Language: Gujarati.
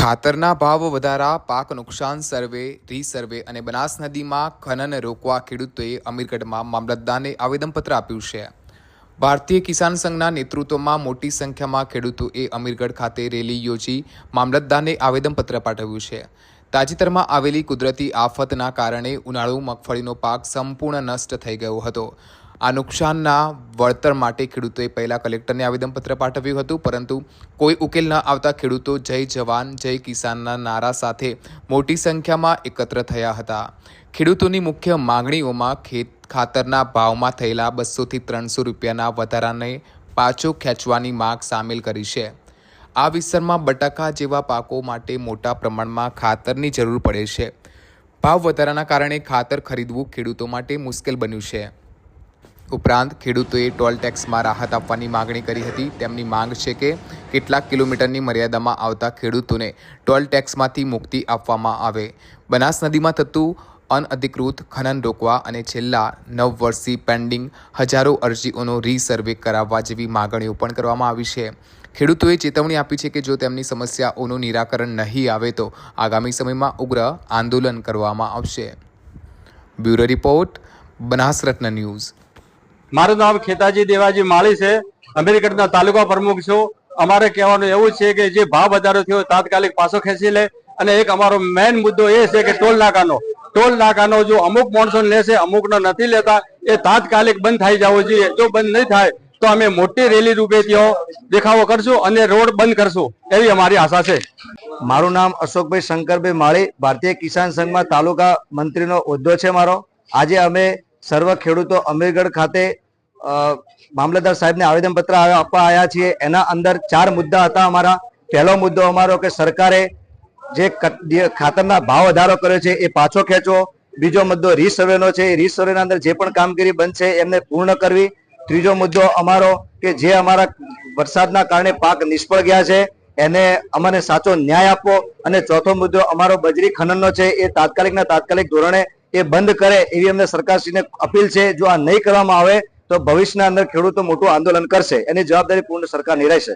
ખાતરના ભાવ વધારા, પાક નુકસાન સર્વે, રીસર્વે અને બનાસ નદીમાં ખનન રોકવા ખેડૂતોએ અમીરગઢમાં મામલતદારને આવેદનપત્ર આપ્યું છે. ભારતીય કિસાન સંઘના નેતૃત્વમાં મોટી સંખ્યામાં ખેડૂતોએ અમીરગઢ ખાતે રેલી યોજી મામલતદારને આવેદનપત્ર પાઠવ્યું છે. તાજેતરમાં આવેલી કુદરતી આફતના કારણે ઉનાળુ મગફળીનો પાક સંપૂર્ણ નષ્ટ થઈ ગયો હતો. આ નુકસાનના વળતર માટે ખેડૂતોએ પહેલાં કલેક્ટરને આવેદનપત્ર પાઠવ્યું હતું, પરંતુ કોઈ ઉકેલ ન આવતા ખેડૂતો જય જવાન, જય કિસાનના નારા સાથે મોટી સંખ્યામાં એકત્ર થયા હતા. ખેડૂતોની મુખ્ય માંગણીઓમાં ખેત ખાતરના ભાવમાં થયેલા બસોથી ત્રણસો રૂપિયાના વધારાને પાછો ખેંચવાની માંગ સામેલ કરી છે. આ વિસ્તારમાં બટાકા જેવા પાકો માટે મોટા પ્રમાણમાં ખાતરની જરૂર પડે છે. ભાવ વધારાના કારણે ખાતર ખરીદવું ખેડૂતો માટે મુશ્કેલ બન્યું છે. ઉપરાંત ખેડૂતોએ ટોલ ટેક્સમાં રાહત આપવાની માગણી કરી હતી. તેમની માંગ છે કે કેટલાક કિલોમીટરની મર્યાદામાં આવતા ખેડૂતોને ટોલ ટેક્સમાંથી મુક્તિ આપવામાં આવે. બનાસ નદીમાં થતું અનઅધિકૃત ખનન રોકવા અને છેલ્લા નવ વર્ષથી પેન્ડિંગ હજારો અરજીઓનો રીસર્વે કરાવવા જેવી માગણીઓ પણ કરવામાં આવી છે. ખેડૂતોએ ચેતવણી આપી છે કે જો તેમની સમસ્યાઓનું નિરાકરણ નહીં આવે તો આગામી સમયમાં ઉગ્ર આંદોલન કરવામાં આવશે. Bureau report Banasratna news. મારું નામ ખેતાજી દેવાજી માળી છે. અમેરિકનના તાલુકા પ્રમુખ છું. અમારે કહેવાનું એવું છે કે જે ભાવ વધારો થયો તાત્કાલિક પાછો ખેંચી લે. અને એક અમારો મેઇન મુદ્દો એ છે કે ટોલ નાકાનો. ટોલ નાકાનો જો અમુક માણસો લેશે, અમુકનો નથી લેતા, એ તાત્કાલિક બંધ થઈ જવો જોઈએ. જો બંધ નહીં થાય, તો અમે મોટી રેલી રૂપે ત્યાં દેખાવો કરશું અને રોડ બંધ કરશું. એવી અમારી આશા છે. મારું નામ અશોકભાઈ શંકરભાઈ માળી, ભારતીય કિસાન સંઘમાં તાલુકા મંત્રીનો હોદ્દો છે મારો. આજે અમે સર્વ ખેડૂતો અમીરગઢ ખાતે મામલતદાર સાહેબને આવેદનપત્ર આપવા આવ્યા છીએ. એના અંદર ચાર મુદ્દા હતા અમારા. પહેલો મુદ્દો અમારો કે સરકારે જે ખાતરના ભાવ વધારો કર્યો છે એ પાછો ખેંચવો બીજો મુદ્દો રીસર્વેનો છે. એ રીસર્વેના અંદર જે પણ કામગીરી બંધ છે એમને પૂર્ણ કરવી. ત્રીજો મુદ્દો અમારો કે જે અમારા વરસાદના કારણે પાક નિષ્ફળ ગયા છે, એને અમને સાચો ન્યાય આપવો. અને ચોથો મુદ્દો અમારો બજરી ખનનનો છે. એ તાત્કાલિકના તાત્કાલિક ધોરણે એ બંધ કરે એવી અમને સરકારશ્રીને અપીલ છે, જો આ નહીં કરવામાં આવે તો ભવિષ્યના અંદર ખેડૂતો મોટું આંદોલન કરશે. એની જવાબદારી પૂર્ણ સરકાર રહેશે